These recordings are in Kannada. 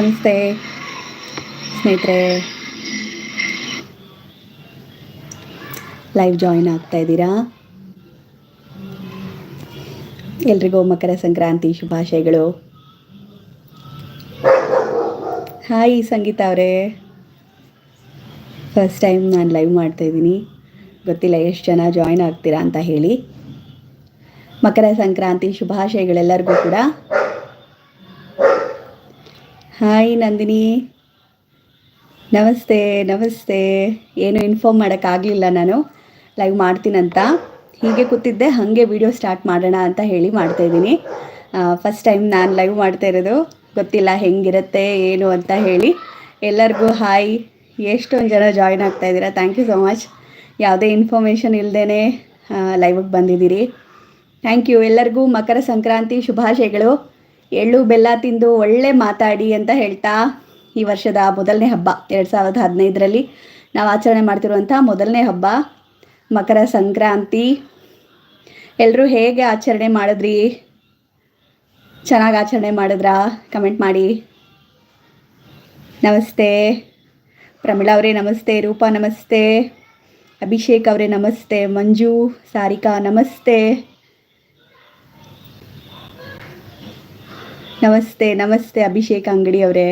ನಮಸ್ತೆ. ಸ್ನೇಹಿತರೆ. ಲೈವ್ ಜಾಯಿನ್ ಆಗ್ತಾ ಇದ್ದೀರಾ? ಎಲ್ರಿಗೂ ಮಕರ ಸಂಕ್ರಾಂತಿ ಶುಭಾಶಯಗಳು. ಹಾಯ್ ಸಂಗೀತ ಅವರೇ. ಫಸ್ಟ್ ಟೈಮ್ ನಾನು ಲೈವ್ ಮಾಡ್ತಾ ಇದ್ದೀನಿ. ಗೊತ್ತಿಲ್ಲ ಎಷ್ಟು ಜನ ಜಾಯಿನ್ ಆಗ್ತೀರಾ ಅಂತ ಹೇಳಿ. ಮಕರ ಸಂಕ್ರಾಂತಿ ಶುಭಾಶಯಗಳೆಲ್ಲರಿಗೂ ಕೂಡ. ಹಾಯ್ ನಂದಿನಿ ನಮಸ್ತೆ ನಮಸ್ತೆ. ಏನು ಇನ್ಫಾರ್ಮ್ ಮಾಡೋಕ್ಕಾಗಲಿಲ್ಲ ನಾನು. ಲೈವ್ ಮಾಡ್ತೀನಂತ ಹೀಗೆ ಕೂತಿದ್ದೆ, ಹಾಗೆ ವಿಡಿಯೋ ಸ್ಟಾರ್ಟ್ ಮಾಡೋಣ ಅಂತ ಹೇಳಿ ಮಾಡ್ತಾಯಿದ್ದೀನಿ ಫಸ್ಟ್ ಟೈಮ್ ನಾನು ಲೈವ್ ಮಾಡ್ತಾ ಇರೋದು. ಗೊತ್ತಿಲ್ಲ ಹೆಂಗಿರುತ್ತೆ, ಏನು ಅಂತ ಹೇಳಿ. ಎಲ್ಲರಿಗೂ ಹಾಯ್ ಎಷ್ಟೊಂದು ಜನ ಜಾಯಿನ್ ಆಗ್ತಾ ಇದ್ದೀರಾ? ಥ್ಯಾಂಕ್ ಯು ಸೊ ಮಚ್ ಯಾವುದೇ ಇನ್ಫಾರ್ಮೇಷನ್ ಇಲ್ಲದೇ ಲೈವಿಗೆ ಬಂದಿದ್ದೀರಿ. ಥ್ಯಾಂಕ್ ಯು ಎಲ್ಲರಿಗೂ ಮಕರ ಸಂಕ್ರಾಂತಿ ಶುಭಾಶಯಗಳು. ಎಳ್ಳು ಬೆಲ್ಲ ತಿಂದು ಒಳ್ಳೆ ಮಾತಾಡಿ ಅಂತ ಹೇಳ್ತಾ ಈ ವರ್ಷದ ಮೊದಲನೇ ಹಬ್ಬ, ಎರಡು ಸಾವಿರದ ಹದಿನೈದರಲ್ಲಿ. ನಾವು ಆಚರಣೆ ಮಾಡ್ತಿರುವಂಥ ಮೊದಲನೇ ಹಬ್ಬ, ಮಕರ ಸಂಕ್ರಾಂತಿ. ಎಲ್ಲರೂ ಹೇಗೆ ಆಚರಣೆ ಮಾಡಿದ್ರಿ? ಚೆನ್ನಾಗಿ ಆಚರಣೆ ಮಾಡಿದ್ರಾ? ಕಮೆಂಟ್ ಮಾಡಿ. ನಮಸ್ತೆ. ಪ್ರಮಿಳಾ ಅವರೇ ನಮಸ್ತೆ, ರೂಪಾ ನಮಸ್ತೆ, ಅಭಿಷೇಕ್ ಅವರೇ ನಮಸ್ತೆ, ಮಂಜು, ಸಾರಿಕಾ ನಮಸ್ತೆ. ನಮಸ್ತೆ ನಮಸ್ತೆ ಅಭಿಷೇಕ್ ಅಂಗಡಿ ಅವರೇ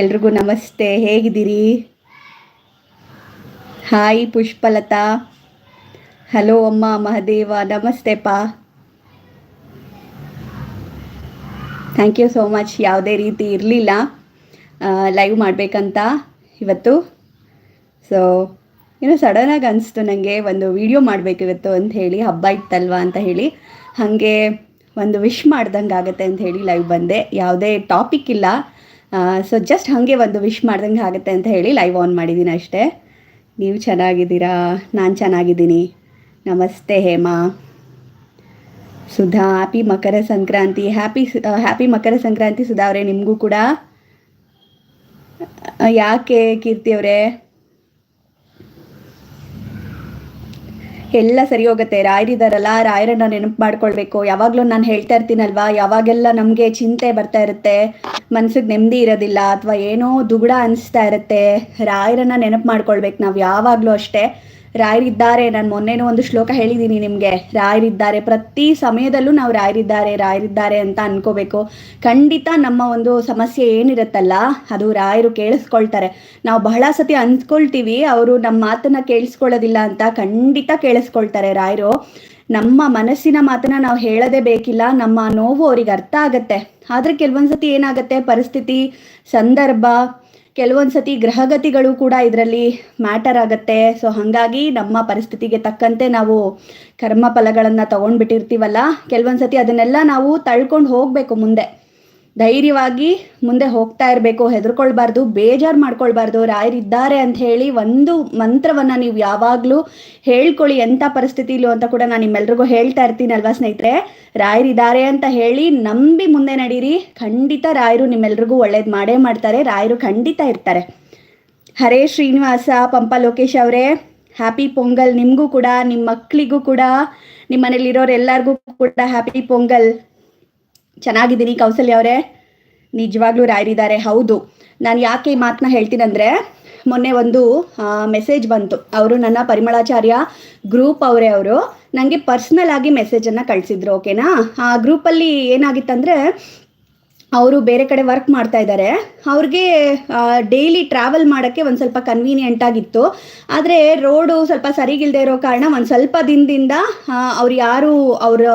ಎಲ್ರಿಗೂ ನಮಸ್ತೆ, ಹೇಗಿದ್ದೀರಿ? ಹಾಯ್ ಪುಷ್ಪಲತಾ. ಹಲೋ ಅಮ್ಮ ಮಹದೇವ ನಮಸ್ತೆ ಪಾ ಥ್ಯಾಂಕ್ ಯು ಸೋ ಮಚ್ ಯಾವುದೇ ರೀತಿ ಇರಲಿಲ್ಲ. ಲೈವ್ ಮಾಡಬೇಕಂತ ಇವತ್ತು. ಸೊ ಏನೋ ಸಡನ್ನಾಗಿ ಅನಿಸ್ತು ನನಗೆ ಒಂದು ವಿಡಿಯೋ ಮಾಡಬೇಕು ಇವತ್ತು ಅಂತ ಹೇಳಿ, ಹಬ್ಬ ಇತ್ತಲ್ವಾ ಅಂತ ಹೇಳಿ. ಹಾಗೆ ಒಂದು ವಿಶ್ ಮಾಡ್ದಂಗೆ ಆಗುತ್ತೆ ಅಂತ ಹೇಳಿ ಲೈವ್ ಬಂದೆ. ಯಾವುದೇ ಟಾಪಿಕ್ ಇಲ್ಲ. ಸೊ ಜಸ್ಟ್ ಹಾಗೆ ಒಂದು ವಿಶ್ ಮಾಡ್ದಂಗೆ ಆಗುತ್ತೆ ಅಂತ ಹೇಳಿ ಲೈವ್ ಆನ್ ಮಾಡಿದ್ದೀನಿ ಅಷ್ಟೇ. ನೀವು ಚೆನ್ನಾಗಿದ್ದೀರಾ? ನಾನು ಚೆನ್ನಾಗಿದ್ದೀನಿ. ನಮಸ್ತೆ Hema. Sudha happy Makara Sankranti. Happy happy Makara Sankranti Sudha ಅವರೇ, ನಿಮಗೂ ಕೂಡ. ಯಾಕೆ ಕೀರ್ತಿ ಅವರೇ? ಎಲ್ಲ ಸರಿ ಹೋಗುತ್ತೆ. ರಾಯರಿದಾರಲ್ಲ ರಾಯರನ್ನ ನೆನಪು ಮಾಡ್ಕೊಳ್ಬೇಕು. ಯಾವಾಗಲೂ ನಾನು ಹೇಳ್ತಾ ಇರ್ತೀನಲ್ವಾ? ಯಾವಾಗೆಲ್ಲ ನಮಗೆ ಚಿಂತೆ ಬರ್ತಾ ಇರುತ್ತೆ, ಮನ್ಸಿಗೆ ನೆಮ್ಮದಿ ಇರೋದಿಲ್ಲ, ಅಥವಾ ಏನೋ ದುಗುಡ ಅನಿಸ್ತಾ ಇರುತ್ತೆ, ರಾಯರನ್ನ ನೆನಪು ಮಾಡ್ಕೊಳ್ಬೇಕು ನಾವು ಯಾವಾಗಲೂ ಅಷ್ಟೇ. ರಾಯರಿದ್ದಾರೆ. ನಾನು ಮೊನ್ನೆನೂ ಒಂದು ಶ್ಲೋಕ ಹೇಳಿದ್ದೀನಿ ನಿಮಗೆ. ರಾಯರಿದ್ದಾರೆ. ಪ್ರತಿ ಸಮಯದಲ್ಲೂ ನಾವು ರಾಯರಿದ್ದಾರೆ ರಾಯರಿದ್ದಾರೆ ಅಂತ ಅನ್ಕೋಬೇಕು. ಖಂಡಿತ ನಮ್ಮ ಒಂದು ಸಮಸ್ಯೆ ಏನಿರುತ್ತಲ್ಲ, ಅದು ರಾಯರು ಕೇಳಿಸ್ಕೊಳ್ತಾರೆ. ನಾವು ಬಹಳ ಸತಿ ಅನ್ಸ್ಕೊಳ್ತೀವಿ, ಅವರು ನಮ್ಮ ಮಾತನ್ನ ಕೇಳಿಸ್ಕೊಳ್ಳೋದಿಲ್ಲ ಅಂತ ಖಂಡಿತ ಕೇಳಿಸ್ಕೊಳ್ತಾರೆ ರಾಯರು. ನಮ್ಮ ಮನಸ್ಸಿನ ಮಾತನ್ನ ನಾವು ಹೇಳದೇ ಬೇಕಿಲ್ಲ, ನಮ್ಮ ನೋವು ಅವ್ರಿಗೆ ಅರ್ಥ ಆಗತ್ತೆ. ಆದ್ರೆ ಕೆಲವೊಂದ್ಸತಿ ಏನಾಗುತ್ತೆ, ಪರಿಸ್ಥಿತಿ, ಸಂದರ್ಭ ಕೆಲವೊಂದು ಸತಿ ಗ್ರಹಗತಿಗಳು ಕೂಡ ಇದರಲ್ಲಿ ಮ್ಯಾಟರ್ ಆಗುತ್ತೆ. ಸೊ ಹಾಗಾಗಿ ನಮ್ಮ ಪರಿಸ್ಥಿತಿಗೆ ತಕ್ಕಂತೆ ನಾವು ಕರ್ಮ ಫಲಗಳನ್ನು ತಗೊಂಡ್ಬಿಟ್ಟಿರ್ತೀವಲ್ಲ ಕೆಲವೊಂದು ಸತಿ ಅದನ್ನೆಲ್ಲ ನಾವು ತಳ್ಕೊಂಡು ಹೋಗಬೇಕು ಮುಂದೆ. ಧೈರ್ಯವಾಗಿ ಮುಂದೆ ಹೋಗ್ತಾ ಇರಬೇಕು, ಹೆದರ್ಕೊಳ್ಬಾರ್ದು, ಬೇಜಾರು ಮಾಡ್ಕೊಳ್ಬಾರ್ದು, ರಾಯರಿದ್ದಾರೆ ಅಂತ ಹೇಳಿ ಒಂದು ಮಂತ್ರವನ್ನ ನೀವು ಯಾವಾಗಲೂ ಹೇಳ್ಕೊಳ್ಳಿ, ಎಂಥ ಪರಿಸ್ಥಿತಿಲೂ ಅಂತ ಕೂಡ ನಾನು ನಿಮ್ಮೆಲ್ರಿಗೂ ಹೇಳ್ತಾ ಇರ್ತೀನಲ್ವಾ ಸ್ನೇಹಿತರೆ? ರಾಯರಿದ್ದಾರೆ ಅಂತ ಹೇಳಿ ನಂಬಿ ಮುಂದೆ ನಡೀರಿ. ಖಂಡಿತ ರಾಯರು ನಿಮ್ಮೆಲ್ರಿಗೂ ಒಳ್ಳೇದು ಮಾಡೇ ಮಾಡ್ತಾರೆ, ರಾಯರು ಖಂಡಿತ ಇರ್ತಾರೆ. ಹರೇ ಶ್ರೀನಿವಾಸ, ಪಂಪ ಲೋಕೇಶ್ ಅವರೇ ಹ್ಯಾಪಿ ಪೊಂಗಲ್ ನಿಮಗೂ ಕೂಡ ನಿಮ್ಮ ಮಕ್ಕಳಿಗೂ ಕೂಡ ನಿಮ್ಮ ಮನೇಲಿರೋರೆಲ್ಲರಿಗೂ ಕೂಡ ಹ್ಯಾಪಿ ಪೊಂಗಲ್. ಚೆನ್ನಾಗಿದ್ದೀನಿ ಕೌಸಲ್ಯ ಅವರೇ. ನಿಜವಾಗ್ಲೂ ರಾಯರಿದ್ದಾರೆ. ಹೌದು. ನಾನು ಯಾಕೆ ಈ ಮಾತನ್ನ ಹೇಳ್ತೀನಂದರೆ, ಮೊನ್ನೆ ಒಂದು ಮೆಸೇಜ್ ಬಂತು. ಅವರು ನನ್ನ ಪರಿಮಳಾಚಾರ್ಯ ಗ್ರೂಪ್ ಅವರೇ ಅವರು. ನನಗೆ ಪರ್ಸ್ನಲ್ ಆಗಿ ಮೆಸೇಜನ್ನು ಕಳಿಸಿದ್ರು ಓಕೆನಾ ಆ ಗ್ರೂಪಲ್ಲಿ ಏನಾಗಿತ್ತಂದರೆ, ಅವರು ಬೇರೆ ಕಡೆ ವರ್ಕ್ ಮಾಡ್ತಾ ಇದ್ದಾರೆ ಅವ್ರಿಗೆ ಡೈಲಿ ಟ್ರಾವೆಲ್ ಮಾಡೋಕ್ಕೆ ಒಂದು ಸ್ವಲ್ಪ ಕನ್ವೀನಿಯೆಂಟ್ ಆಗಿತ್ತು. ಆದರೆ ರೋಡು ಸ್ವಲ್ಪ ಸರಿಗಿಲ್ಲದೆ ಇರೋ ಕಾರಣ ಒಂದು ಸ್ವಲ್ಪ ದಿನದಿಂದ ಅವ್ರು ಯಾರು ಅವರ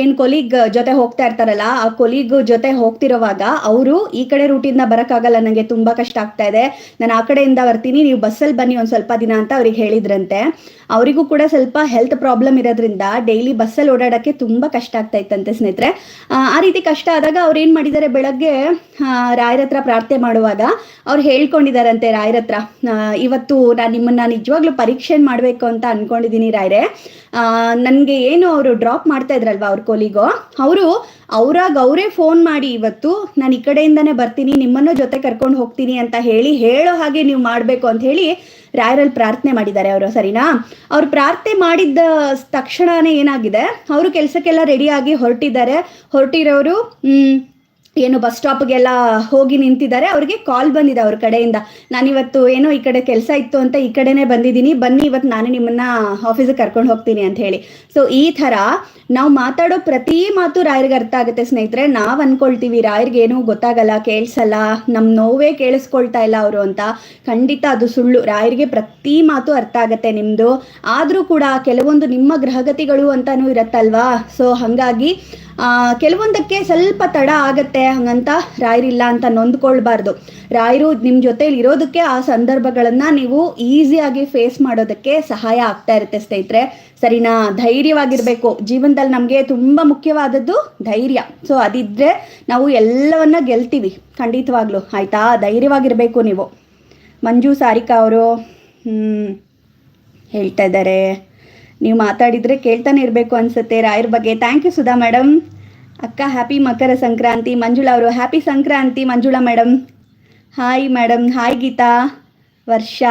ಏನು ಕೊಲೀಗ್ ಜೊತೆ ಹೋಗ್ತಾ ಇರ್ತಾರಲ್ಲ, ಆ ಕೊಲೀಗ್ ಜೊತೆ ಹೋಗ್ತಿರೋವಾಗ ಅವರು ಈ ಕಡೆ ರೂಟಿಂದ ಬರೋಕ್ಕಾಗಲ್ಲ ನನಗೆ ತುಂಬ ಕಷ್ಟ ಆಗ್ತಾ ಇದೆ. ನಾನು ಆ ಕಡೆಯಿಂದ ಬರ್ತೀನಿ, ನೀವು ಬಸ್ಸಲ್ಲಿ ಬನ್ನಿ ಒಂದು ಸ್ವಲ್ಪ ದಿನ ಅಂತ ಅವ್ರಿಗೆ ಹೇಳಿದ್ರಂತೆ. ಅವರಿಗೂ ಕೂಡ ಸ್ವಲ್ಪ ಹೆಲ್ತ್ ಪ್ರಾಬ್ಲಮ್ ಇರೋದ್ರಿಂದ ಡೈಲಿ ಬಸ್ಸಲ್ಲಿ ಓಡಾಡೋಕ್ಕೆ ತುಂಬ ಕಷ್ಟ ಆಗ್ತಾ ಇತ್ತಂತೆ ಸ್ನೇಹಿತರೆ. ಆ, ರೀತಿ ಕಷ್ಟ ಆದಾಗ ಅವ್ರು ಏನು ಮಾಡಿದ್ದಾರೆ ಬೆಳಗ್ಗೆ ರಾಯರ ಹತ್ರ ಪ್ರಾರ್ಥನೆ ಮಾಡುವಾಗ ಅವ್ರು ಹೇಳ್ಕೊಂಡಿದ್ದಾರಂತೆ ರಾಯರ ಹತ್ರ ಇವತ್ತು ನಾನು ನಿಮ್ಮನ್ನ ನಿಜವಾಗ್ಲೂ ಪರೀಕ್ಷೆ ಮಾಡಬೇಕು ಅಂತ ಅನ್ಕೊಂಡಿದ್ದೀನಿ ರಾಯರೇ. ನನಗೆ ಏನು ಅವರು ಡ್ರಾಪ್ ಮಾಡ್ತಾ ಇದ್ರಲ್ವಾ ಅವ್ರ ಕೊಲಿಗೋ ಅವರು ಅವ್ರಾಗ ಅವರೇ ಫೋನ್ ಮಾಡಿ ಇವತ್ತು ನಾನು ಈ ಕಡೆಯಿಂದನೇ ಬರ್ತೀನಿ, ನಿಮ್ಮನ್ನು ಜೊತೆ ಕರ್ಕೊಂಡು ಹೋಗ್ತೀನಿ ಅಂತ ಹೇಳಿ ಹೇಳೋ ಹಾಗೆ ನೀವು ಮಾಡಬೇಕು ಅಂತ ಹೇಳಿ ರಾಯರಲ್ಲಿ ಪ್ರಾರ್ಥನೆ ಮಾಡಿದ್ದಾರೆ ಅವರು, ಸರಿನಾ? ಅವ್ರು ಪ್ರಾರ್ಥನೆ ಮಾಡಿದ್ದ ತಕ್ಷಣನೇ ಏನಾಗಿದೆ? ಅವರು ಕೆಲಸಕ್ಕೆಲ್ಲ ರೆಡಿಯಾಗಿ ಹೊರಟಿದ್ದಾರೆ. ಹೊರಟಿರೋರು ಏನು ಬಸ್ ಸ್ಟಾಪ್ಗೆಲ್ಲ ಹೋಗಿ ನಿಂತಿದ್ದಾರೆ. ಅವ್ರಿಗೆ ಕಾಲ್ ಬಂದಿದೆ ಅವ್ರ ಕಡೆಯಿಂದ. ನಾನಿವತ್ತು ಏನೋ ಈ ಕಡೆ ಕೆಲಸ ಇತ್ತು ಅಂತ ಈ ಕಡೆನೇ ಬಂದಿದ್ದೀನಿ. ಬನ್ನಿ ಇವತ್ತು ನಾನು ನಿಮ್ಮನ್ನ ಆಫೀಸಿಗೆ ಕರ್ಕೊಂಡು ಹೋಗ್ತೀನಿ ಅಂತ ಹೇಳಿ. ಸೊ ಈ ಥರ ನಾವು ಮಾತಾಡೋ ಪ್ರತಿ ಮಾತು ರಾಯರಿಗೆ ಅರ್ಥ ಆಗುತ್ತೆ ಸ್ನೇಹಿತರೆ. ನಾವು ಅನ್ಕೊಳ್ತೀವಿ, ರಾಯರಿಗೆ ಏನೂ ಗೊತ್ತಾಗಲ್ಲ, ಕೇಳಿಸಲ್ಲ ನಮ್ಮ ನೋವೇ ಕೇಳಿಸ್ಕೊಳ್ತಾ ಇಲ್ಲ ಅವರು ಅಂತ. ಖಂಡಿತ ಅದು ಸುಳ್ಳು. ರಾಯರಿಗೆ ಪ್ರತಿ ಮಾತು ಅರ್ಥ ಆಗುತ್ತೆ ನಿಮ್ಮದು ಆದರೂ ಕೂಡ ಕೆಲವೊಂದು ನಿಮ್ಮ ಗ್ರಹಗತಿಗಳು ಅಂತಾನೂ ಇರತ್ತಲ್ವಾ? ಸೊ ಹಾಗಾಗಿ ಕೆಲವೊಂದಕ್ಕೆ ಸ್ವಲ್ಪ ತಡ ಆಗತ್ತೆ, ಹಂಗಂತ ರಾಯರಿಲ್ಲ ಅಂತ ನೊಂದ್ಕೊಳ್ಬಾರ್ದು. ರಾಯರು ನಿಮ್ಮ ಜೊತೆಲಿ ಇರೋದಕ್ಕೆ ಆ ಸಂದರ್ಭಗಳನ್ನು ನೀವು ಈಸಿಯಾಗಿ ಫೇಸ್ ಮಾಡೋದಕ್ಕೆ ಸಹಾಯ ಆಗ್ತಾ ಇರುತ್ತೆ ಸ್ನೇಹಿತರೆ. ಸರಿನಾ? ಧೈರ್ಯವಾಗಿರಬೇಕು. ಜೀವನದಲ್ಲಿ ನಮಗೆ ತುಂಬ ಮುಖ್ಯವಾದದ್ದು ಧೈರ್ಯ. ಸೊ ಅದಿದ್ರೆ ನಾವು ಎಲ್ಲವನ್ನ ಗೆಲ್ತೀವಿ. ಖಂಡಿತವಾಗ್ಲೂ. ಆಯ್ತಾ? ಧೈರ್ಯವಾಗಿರಬೇಕು ನೀವು. ಮಂಜು ಸಾರಿಕಾ ಅವರು ಹೇಳ್ತಾ ಇದ್ದಾರೆ. ನೀವು ಮಾತಾಡಿದರೆ ಕೇಳ್ತಾನೆ ಇರಬೇಕು ಅನ್ಸುತ್ತೆ ರಾಯರ ಬಗ್ಗೆ. ಥ್ಯಾಂಕ್ ಯು ಸುಧಾ ಮೇಡಮ್ ಅಕ್ಕ ಹ್ಯಾಪಿ ಮಕರ ಸಂಕ್ರಾಂತಿ. ಮಂಜುಳಾ ಅವರು happy Sankranti Manjula madam hi madam hi Geetha. ವರ್ಷ.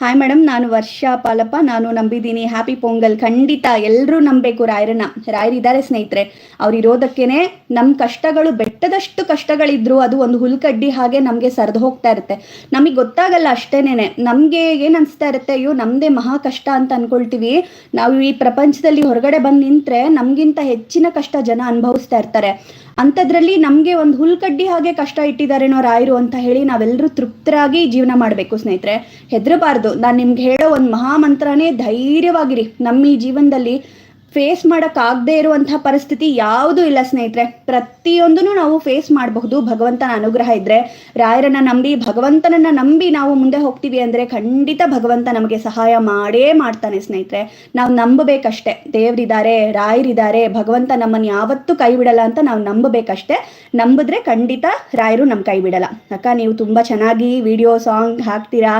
ಹಾಯ್ ಮೇಡಮ್ ನಾನು ವರ್ಷ ಪಾಲಪ್ಪ. ನಾನು ನಂಬಿದ್ದೀನಿ. ಹ್ಯಾಪಿ ಪೊಂಗಲ್ ಖಂಡಿತ ಎಲ್ಲರೂ ನಂಬಬೇಕು ರಾಯರನ್ನ. ರಾಯರಿದ್ದಾರೆ ಸ್ನೇಹಿತರೆ. ಅವ್ರು ಇರೋದಕ್ಕೇನೆ ನಮ್ಮ ಕಷ್ಟಗಳು ಬೆಟ್ಟದಷ್ಟು ಕಷ್ಟಗಳಿದ್ರು ಅದು ಒಂದು ಹುಲ್ಕಡ್ಡಿ ಹಾಗೆ ನಮಗೆ ಸರಿದು ಹೋಗ್ತಾ ಇರುತ್ತೆ. ನಮಗೆ ಗೊತ್ತಾಗಲ್ಲ ಅಷ್ಟೇನೆ ನಮಗೆ ಏನು ಅನಿಸ್ತಾ ಇರುತ್ತೆ? ಅಯ್ಯೋ ನಮ್ಮದೇ ಮಹಾ ಕಷ್ಟ ಅಂತ ಅನ್ಕೊಳ್ತೀವಿ. ನಾವು ಈ ಪ್ರಪಂಚದಲ್ಲಿ ಹೊರಗಡೆ ಬಂದು ನಿಂತರೆ ನಮಗಿಂತ ಹೆಚ್ಚಿನ ಕಷ್ಟ ಜನ ಅನುಭವಿಸ್ತಾ ಇರ್ತಾರೆ. ಅಂಥದ್ರಲ್ಲಿ ನಮಗೆ ಒಂದು ಹುಲ್ಕಡ್ಡಿ ಹಾಗೆ ಕಷ್ಟ ಇಟ್ಟಿದ್ದಾರೇನೋ ರಾಯರು ಅಂತ ಹೇಳಿ ನಾವೆಲ್ಲರೂ ತೃಪ್ತರಾಗಿ ಜೀವನ ಮಾಡಬೇಕು ಸ್ನೇಹಿತರೆ. ಹೆದರಬಾರ್ದು. ನಾನು ನಿಮ್ಗೆ ಹೇಳೋ ಒಂದು ಮಹಾಮಂತ್ರನೇ ಧೈರ್ಯವಾಗಿರಿ. ನಮ್ಮ ಈ ಜೀವನದಲ್ಲಿ ಫೇಸ್ ಮಾಡೋಕ್ಕಾಗದೇ ಇರುವಂಥ ಪರಿಸ್ಥಿತಿ ಯಾವುದೂ ಇಲ್ಲ, ಸ್ನೇಹಿತರೆ. ಪ್ರತಿಯೊಂದನ್ನು ನಾವು ಫೇಸ್ ಮಾಡಬಹುದು. ಭಗವಂತನ ಅನುಗ್ರಹ ಇದ್ದರೆ ರಾಯರನ್ನ ನಂಬಿ, ಭಗವಂತನನ್ನ ನಂಬಿ ನಾವು ಮುಂದೆ ಹೋಗ್ತೀವಿ ಅಂದರೆ ಖಂಡಿತ ಭಗವಂತ ನಮಗೆ ಸಹಾಯ ಮಾಡೇ ಮಾಡ್ತಾನೆ, ಸ್ನೇಹಿತರೆ. ನಾವು ನಂಬಬೇಕಷ್ಟೆ. ದೇವರಿದ್ದಾರೆ ರಾಯರಿದ್ದಾರೆ ಭಗವಂತ ನಮ್ಮನ್ನು ಯಾವತ್ತೂ ಕೈ ಬಿಡಲ್ಲ ಅಂತ ನಾವು ನಂಬಬೇಕಷ್ಟೆ. ನಂಬಿದ್ರೆ ಖಂಡಿತ ರಾಯರು ನಮ್ಮ ಕೈ ಬಿಡಲ್ಲ. ಅಕ್ಕ, ನೀವು ತುಂಬ ಚೆನ್ನಾಗಿ ವಿಡಿಯೋ ಸಾಂಗ್ ಹಾಕ್ತೀರಾ?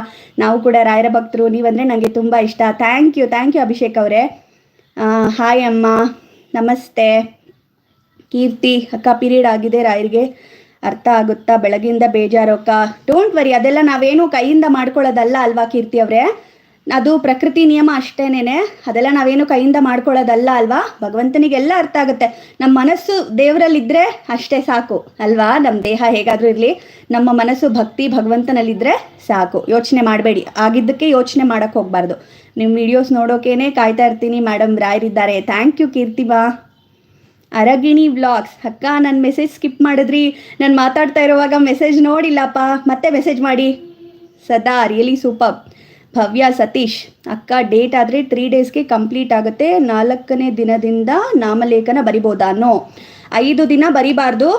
ನಾವು ಕೂಡ ರಾಯರ ಭಕ್ತರು, ನೀವಂದರೆ ನನಗೆ ತುಂಬ ಇಷ್ಟ. Thank you thank you Abhishek ಅವರೇ. ಹಾಯ್ ಅಮ್ಮ, ನಮಸ್ತೆ. ಕೀರ್ತಿ, ಅಕ್ಕ ಪೀರಿಯಡ್ ಆಗಿದೆ ರಾಯರಿಗೆ. ಅರ್ಥ ಆಗುತ್ತಾ? ಬೆಳಗಿಂದ ಬೇಜಾರು ಅಕ್ಕ ಡೋಂಟ್ ವರಿ ಅದೆಲ್ಲ ನಾವೇನು ಕೈಯಿಂದ ಮಾಡ್ಕೊಳ್ಳೋದಲ್ಲ ಅಲ್ವಾ ಕೀರ್ತಿ ಅವರೇ? ಅದು ಪ್ರಕೃತಿ ನಿಯಮ ಅಷ್ಟೇನೇನೆ? ಅದೆಲ್ಲ ನಾವೇನು ಕೈಯಿಂದ ಮಾಡ್ಕೊಳ್ಳೋದಲ್ಲ ಅಲ್ವಾ? ಭಗವಂತನಿಗೆಲ್ಲ ಅರ್ಥ ಆಗುತ್ತೆ. ನಮ್ಮ ಮನಸ್ಸು ದೇವರಲ್ಲಿದ್ದರೆ ಅಷ್ಟೇ ಸಾಕು, ಅಲ್ವಾ? ನಮ್ಮ ದೇಹ ಹೇಗಾದರೂ ಇರಲಿ, ನಮ್ಮ ಮನಸ್ಸು ಭಕ್ತಿ ಭಗವಂತನಲ್ಲಿದ್ದರೆ ಸಾಕು. ಯೋಚನೆ ಮಾಡಬೇಡಿ. ಆಗಿದ್ದಕ್ಕೆ ಯೋಚನೆ ಮಾಡೋಕ್ಕೆ ಹೋಗ್ಬಾರ್ದು. ನಿಮ್ಮ ವಿಡಿಯೋಸ್ ನೋಡೋಕೇನೆ ಕಾಯ್ತಾ ಇರ್ತೀನಿ ಮೇಡಮ್ ರಾಯರಿದ್ದಾರೆ. ಥ್ಯಾಂಕ್ ಯು ಕೀರ್ತಿಬಾ ಅರಗಿಣಿ ವ್ಲಾಗ್ಸ್. ಅಕ್ಕ ನನ್ನ ಮೆಸೇಜ್ ಸ್ಕಿಪ್ ಮಾಡಿದ್ರಿ. ನಾನು ಮಾತಾಡ್ತಾ ಇರುವಾಗ ಮೆಸೇಜ್ ನೋಡಿಲ್ಲಪ್ಪ. ಮತ್ತೆ ಮೆಸೇಜ್ ಮಾಡಿ. ಸದಾ ರಿಯಲಿ ಸೂಪರ್ ಭವ್ಯ ಸತೀಶ್, ಅಕ್ಕ ಡೇಟ್ ಆದರೆ ತ್ರೀ ಡೇಸ್ಗೆ ಕಂಪ್ಲೀಟ್ ಆಗುತ್ತೆ. ನಾಲ್ಕನೇ ದಿನದಿಂದ ನಾಮಲೇಖನ ಬರಿಬೋದಾ ಅನ್ನೋ ಐದು ದಿನ ಬರಿಬಾರ್ದು.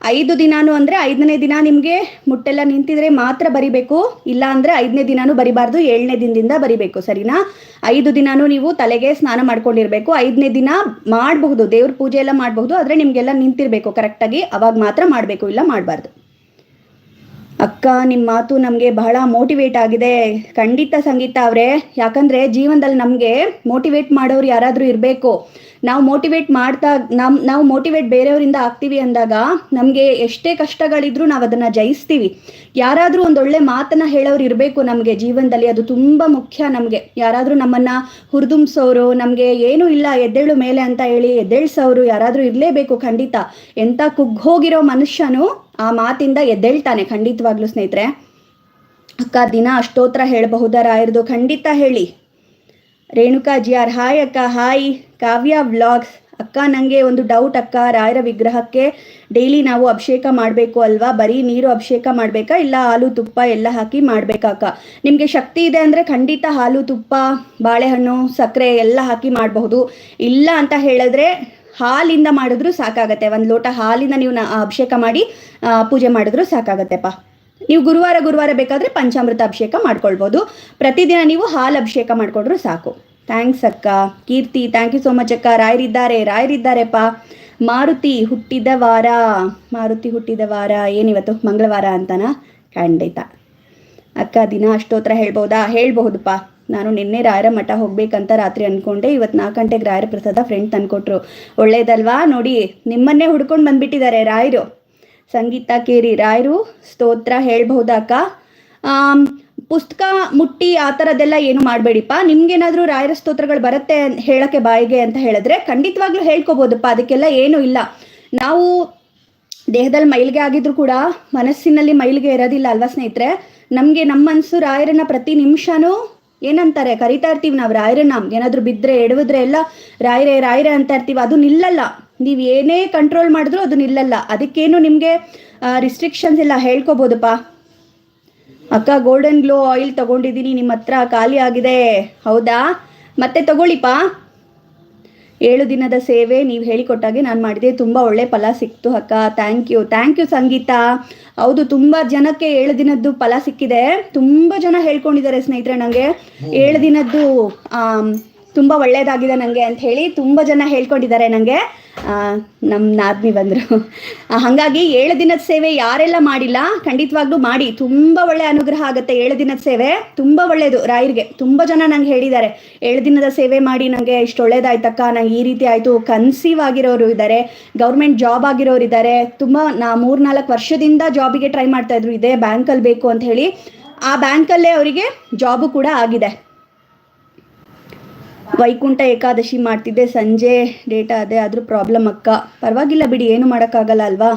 ಐದು ದಿನಾನು ಅಂದರೆ ಐದನೇ ದಿನ ನಿಮಗೆ ಮುಟ್ಟೆಲ್ಲ ನಿಂತಿದ್ರೆ ಮಾತ್ರ ಬರಿಬೇಕು. ಇಲ್ಲ ಅಂದರೆ ಐದನೇ ದಿನಾನು ಬರಿಬಾರ್ದು, ಏಳನೇ ದಿನದಿಂದ ಬರಿಬೇಕು, ಸರಿನಾ? ಐದು ದಿನಾನು ನೀವು ತಲೆಗೆ ಸ್ನಾನ ಮಾಡ್ಕೊಂಡಿರಬೇಕು. ಐದನೇ ದಿನ ಮಾಡಬಹುದು, ದೇವ್ರ ಪೂಜೆ ಎಲ್ಲ ಮಾಡಬಹುದು, ಆದರೆ ನಿಮಗೆಲ್ಲ ನಿಂತಿರಬೇಕು ಕರೆಕ್ಟಾಗಿ ಅವಾಗ ಮಾತ್ರ ಮಾಡಬೇಕು, ಇಲ್ಲ ಮಾಡಬಾರ್ದು. ಅಕ್ಕ ನಿಮ್ಮ ಮಾತು ನಮಗೆ ಬಹಳ ಮೋಟಿವೇಟ್ ಆಗಿದೆ. ಖಂಡಿತ ಸಂಗೀತ ಅವರೇ. ಯಾಕಂದ್ರೆ ಜೀವನದಲ್ಲಿ ನಮಗೆ ಮೋಟಿವೇಟ್ ಮಾಡೋರು ಯಾರಾದರೂ ಇರಬೇಕು. ನಾವು ಮೋಟಿವೇಟ್ ಮಾಡ್ತಾ, ನಮ್, ನಾವು ಮೋಟಿವೇಟ್ ಬೇರೆಯವರಿಂದ ಆಗ್ತೀವಿ ಅಂದಾಗ ನಮಗೆ ಎಷ್ಟೇ ಕಷ್ಟಗಳಿದ್ರೂ ನಾವು ಅದನ್ನ ಜಯಿಸ್ತೀವಿ. ಯಾರಾದರೂ ಒಂದೊಳ್ಳೆ ಮಾತನ್ನ ಹೇಳೋರು ಇರಬೇಕು ನಮಗೆ ಜೀವನದಲ್ಲಿ. ಅದು ತುಂಬ ಮುಖ್ಯ ನಮಗೆ. ಯಾರಾದರೂ ನಮ್ಮನ್ನ ಹುರಿದುಂಬಿಸೋರು ನಮಗೆ ಏನೂ ಇಲ್ಲ, ಎದ್ದೇಳು ಮೇಲೆ ಅಂತ ಹೇಳಿ ಎದ್ದೇಳ್ಸೋರು ಯಾರಾದರೂ ಇರಲೇಬೇಕು ಖಂಡಿತ. ಎಂಥ ಕುಗ್ಗೋಗಿರೋ ಮನುಷ್ಯನು ಆ ಮಾತಿಂದ ಎದ್ದೇಳ್ತಾನೆ ಖಂಡಿತವಾಗ್ಲೂ ಸ್ನೇಹಿತರೆ. ಅಕ್ಕ, ದಿನ ಅಷ್ಟೋತ್ರ ಹೇಳಬಹುದಾ ರಾಯರ್ದು ಖಂಡಿತ ಹೇಳಿ. ರೇಣುಕಾ ಜಿ ಆರ್, ಹಾಯ್ ಅಕ್ಕ, ಹಾಯ್. ಕಾವ್ಯ ವ್ಲಾಗ್ಸ್. ಅಕ್ಕ ನನಗೆ ಒಂದು ಡೌಟ್ ಅಕ್ಕ. ರಾಯರ ವಿಗ್ರಹಕ್ಕೆ ಡೈಲಿ ನಾವು ಅಭಿಷೇಕ ಮಾಡಬೇಕು ಅಲ್ವಾ? ಬರೀ ನೀರು ಅಭಿಷೇಕ ಮಾಡಬೇಕಾ? ಇಲ್ಲ ಹಾಲು ತುಪ್ಪ ಎಲ್ಲ ಹಾಕಿ ಮಾಡಬೇಕಾ ಅಕ್ಕ? ನಿಮಗೆ ಶಕ್ತಿ ಇದೆ ಅಂದರೆ ಖಂಡಿತ ಹಾಲು ತುಪ್ಪ, ಬಾಳೆಹಣ್ಣು, ಸಕ್ಕರೆ ಎಲ್ಲ ಹಾಕಿ ಮಾಡಬಹುದು. ಇಲ್ಲ ಅಂತ ಹೇಳಿದ್ರೆ ಹಾಲಿಂದ ಮಾಡಿದ್ರು ಸಾಕಾಗತ್ತೆ. ಒಂದು ಲೋಟ ಹಾಲಿಂದ ನೀವು ಅಭಿಷೇಕ ಮಾಡಿ ಪೂಜೆ ಮಾಡಿದ್ರು ಸಾಕಾಗತ್ತೆಪ್ಪ. ನೀವು ಗುರುವಾರ ಗುರುವಾರ ಬೇಕಾದರೆ ಪಂಚಾಮೃತ ಅಭಿಷೇಕ ಮಾಡ್ಕೊಳ್ಬೋದು. ಪ್ರತಿದಿನ ನೀವು ಹಾಲು ಅಭಿಷೇಕ ಮಾಡಿಕೊಂಡ್ರು ಸಾಕು. ಥ್ಯಾಂಕ್ಸ್ ಅಕ್ಕ. Keerthi, thank you so much ಅಕ್ಕ. ರಾಯರಿದ್ದಾರೆ, ರಾಯರಿದ್ದಾರೆಪ್ಪ. ಮಾರುತಿ ಹುಟ್ಟಿದ ವಾರ, ಮಾರುತಿ ಹುಟ್ಟಿದ ವಾರ, ಏನಿವತ್ತು? ಮಂಗಳವಾರ ಅಂತನಾ? ಖಂಡಿತ. ಅಕ್ಕ, ದಿನ ಅಷ್ಟೋತ್ರ ಹೇಳ್ಬೋದಾ? ಹೇಳ್ಬಹುದಪ್ಪ. ನಾನು ನಿನ್ನೆ ರಾಯರ ಮಠ ಹೋಗ್ಬೇಕಂತ ರಾತ್ರಿ ಅನ್ಕೊಂಡೆ ಇವತ್ತು ನಾಲ್ಕು ಗಂಟೆಗೆ ರಾಯರ ಪ್ರಸಾದ ಫ್ರೆಂಡ್ ತಂದ್ಕೊಟ್ರು. ಒಳ್ಳೇದಲ್ವಾ? ನೋಡಿ, ನಿಮ್ಮನ್ನೇ ಹುಡ್ಕೊಂಡು ಬಂದ್ಬಿಟ್ಟಿದ್ದಾರೆ ರಾಯರು. ಸಂಗೀತ ಕೇರಿ ರಾಯರು, ಸ್ತೋತ್ರ ಹೇಳ್ಬಹುದಾ ಅಕ್ಕ ಪುಸ್ತಕ, ಮುಟ್ಟಿ ಆ ಥರದ್ದೆಲ್ಲ ಏನು ಮಾಡಬೇಡಿಪ್ಪ? ನಿಮ್ಗೇನಾದರೂ ರಾಯರ ಸ್ತೋತ್ರಗಳು ಬರುತ್ತೆ ಹೇಳಕ್ಕೆ ಬಾಯಿಗೆ ಅಂತ ಹೇಳಿದ್ರೆ ಖಂಡಿತವಾಗ್ಲೂ ಹೇಳ್ಕೊಬೋದಪ್ಪ, ಅದಕ್ಕೆಲ್ಲ ಏನೂ ಇಲ್ಲ. ನಾವು ದೇಹದಲ್ಲಿ ಮೈಲಿಗೆ ಆಗಿದ್ರು ಕೂಡ ಮನಸ್ಸಿನಲ್ಲಿ ಮೈಲಿಗೆ ಇರೋದಿಲ್ಲ ಅಲ್ವಾ ಸ್ನೇಹಿತರೆ? ನಮಗೆ ನಮ್ಮ ಮನಸ್ಸು ರಾಯರನ್ನ ಪ್ರತಿ ನಿಮಿಷನೂ ಏನಂತಾರೆ? ಕರಿತಾ ಇರ್ತೀವಿ ನಾವು ರಾಯರನ್ನ ಏನಾದರೂ ಬಿದ್ದರೆ ಎಡವಿದ್ರೆ ಎಲ್ಲ, ರಾಯರೇ ರಾಯರೇ ಅಂತ ಇರ್ತೀವಿ. ಅದು ನಿಲ್ಲಲ್ಲ. ನೀವು ಏನೇ ಕಂಟ್ರೋಲ್ ಮಾಡಿದ್ರು ಅದು ನಿಲ್ಲಲ್ಲ. ಅದಕ್ಕೇನು ನಿಮಗೆ ರಿಸ್ಟ್ರಿಕ್ಷನ್ಸ್ ಎಲ್ಲ ಹೇಳ್ಕೊಬೋದಪ್ಪ. ಅಕ್ಕ ಗೋಲ್ಡನ್ ಗ್ಲೋ ಆಯಿಲ್ ತಗೊಂಡಿದ್ದೀನಿ ನಿಮ್ಮ ಹತ್ರ ಖಾಲಿ ಆಗಿದೆ. ಹೌದಾ? ಮತ್ತೆ ತಗೊಳ್ಳಿಪ್ಪ. ಏಳು ದಿನದ ಸೇವೆ ನೀವು ಹೇಳಿಕೊಟ್ಟಾಗೆ ನಾನು ಮಾಡಿದೆ. ತುಂಬ ಒಳ್ಳೆ ಫಲ ಸಿಕ್ತು ಅಕ್ಕ. Thank you thank you Sangeetha. ಹೌದು, ತುಂಬ ಜನಕ್ಕೆ ಏಳು ದಿನದ್ದು ಫಲ ಸಿಕ್ಕಿದೆ. ತುಂಬ ಜನ ಹೇಳ್ಕೊಂಡಿದ್ದಾರೆ ಸ್ನೇಹಿತರೆ ನನಗೆ ಏಳು ದಿನದ್ದು ತುಂಬ ಒಳ್ಳೆಯದಾಗಿದೆ ನನಗೆ ಅಂತ ಹೇಳಿ ತುಂಬ ಜನ ಹೇಳ್ಕೊಂಡಿದ್ದಾರೆ ನನಗೆ ನಮ್ಮ ನಾದ್ಮಿ ಬಂದರು. ಹಾಗಾಗಿ ಏಳು ದಿನದ ಸೇವೆ ಯಾರೆಲ್ಲ ಮಾಡಿಲ್ಲ, ಖಂಡಿತವಾಗ್ಲೂ ಮಾಡಿ. ತುಂಬ ಒಳ್ಳೆ ಅನುಗ್ರಹ ಆಗುತ್ತೆ ಏಳು ದಿನದ ಸೇವೆ. ತುಂಬ ಒಳ್ಳೆಯದು ರಾಯರಿಗೆ. ತುಂಬ ಜನ ನಂಗೆ ಹೇಳಿದ್ದಾರೆ, ಏಳು ದಿನದ ಸೇವೆ ಮಾಡಿ ನನಗೆ ಇಷ್ಟು ಒಳ್ಳೇದಾಯ್ತಕ್ಕ, ನಂಗೆ ಈ ರೀತಿ ಆಯಿತು. ಕನ್ಸೀವ್ ಆಗಿರೋರು ಇದ್ದಾರೆ, ಗೌರ್ಮೆಂಟ್ ಜಾಬ್ ಆಗಿರೋರು ಇದ್ದಾರೆ. ತುಂಬ ನಾ ಮೂರ್ನಾಲ್ಕು ವರ್ಷದಿಂದ ಜಾಬಿಗೆ ಟ್ರೈ ಮಾಡ್ತಾ ಇದ್ರು, ಇದೇ ಬ್ಯಾಂಕಲ್ಲಿ ಬೇಕು ಅಂತ ಹೇಳಿ. ಆ ಬ್ಯಾಂಕಲ್ಲೇ ಅವರಿಗೆ ಜಾಬು ಕೂಡ ಆಗಿದೆ. ವೈಕುಂಠ ಏಕಾದಶಿ ಮಾಡ್ತಿದ್ದೆ, ಸಂಜೆ ಡೇಟಾ ಅದೇ ಆದರೂ ಪ್ರಾಬ್ಲಮ್ ಅಕ್ಕ. ಪರವಾಗಿಲ್ಲ ಬಿಡಿ, ಏನು ಮಾಡೋಕ್ಕಾಗಲ್ಲ ಅಲ್ವಾ?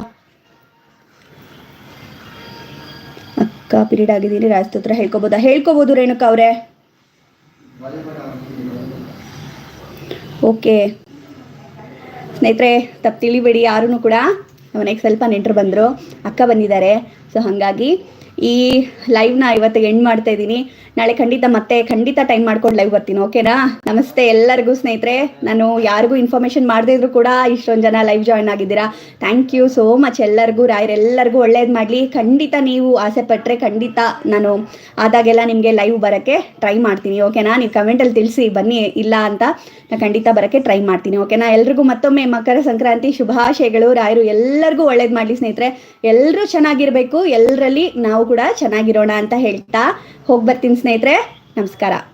ಅಕ್ಕ ಪಿರಿಯಡ್ ಆಗಿದ್ದೀನಿ ರಾಜಸ್ತೋತ್ರ ಹೇಳ್ಕೊಬೋದಾ? ಹೇಳ್ಕೊಬೋದು ರೇಣುಕಾ ಅವರೇ. ಓಕೆ ಸ್ನೇಹಿತರೆ, ತಪ್ಪು ತಿಳಿಬೇಡಿ ಯಾರೂ ಕೂಡ. ಮನೆಗೆ ಸ್ವಲ್ಪ ನೆಂಟರು ಬಂದರು. ಅಕ್ಕ ಬಂದಿದ್ದಾರೆ. ಸೊ ಹಾಗಾಗಿ ಈ ಲೈವ್ನ ಇವತ್ತು ಎಂಡ್ ಮಾಡ್ತಾ ಇದ್ದೀನಿ. ನಾಳೆ ಖಂಡಿತ ಮತ್ತೆ ಖಂಡಿತ ಟೈಮ್ ಮಾಡ್ಕೊಂಡು ಲೈವ್ ಬರ್ತೀನಿ ಓಕೆನಾ ನಮಸ್ತೆ ಎಲ್ಲರಿಗೂ ಸ್ನೇಹಿತರೆ. ನಾನು ಯಾರಿಗೂ ಇನ್ಫಾರ್ಮೇಷನ್ ಮಾಡದೇ ಇದ್ರು ಕೂಡ ಇಷ್ಟೊಂದು ಜನ ಲೈವ್ ಜಾಯ್ನ್ ಆಗಿದ್ದೀರಾ. ಥ್ಯಾಂಕ್ ಯು ಸೋ ಮಚ್ ಎಲ್ಲರಿಗೂ ರಾಯರೆಲ್ಲರಿಗೂ ಒಳ್ಳೇದು ಮಾಡಲಿ. ಖಂಡಿತ ನೀವು ಆಸೆ ಪಟ್ಟರೆ ಖಂಡಿತ ನಾನು ಆದಾಗೆಲ್ಲ ನಿಮಗೆ ಲೈವ್ ಬರೋಕ್ಕೆ ಟ್ರೈ ಮಾಡ್ತೀನಿ ಓಕೆನಾ ನೀವು ಕಮೆಂಟಲ್ಲಿ ತಿಳಿಸಿ, ಬನ್ನಿ ಇಲ್ಲ ಅಂತ ನಾನು ಖಂಡಿತ ಬರೋಕ್ಕೆ ಟ್ರೈ ಮಾಡ್ತೀನಿ ಓಕೆನಾ ಎಲ್ರಿಗೂ ಮತ್ತೊಮ್ಮೆ ಮಕರ ಸಂಕ್ರಾಂತಿ ಶುಭಾಶಯಗಳು, ರಾಯರು ಎಲ್ಲರಿಗೂ ಒಳ್ಳೇದು ಮಾಡಲಿ ಸ್ನೇಹಿತರೆ. ಎಲ್ಲರೂ ಚೆನ್ನಾಗಿರಬೇಕು ಎಲ್ಲರಲ್ಲಿ ನಾವು ಕೂಡ ಚೆನ್ನಾಗಿರೋಣ ಅಂತ ಹೇಳ್ತಾ ಹೋಗ್ಬರ್ತೀನಿ ಸ್ನೇಹಿತರೆ. ನಮಸ್ಕಾರ.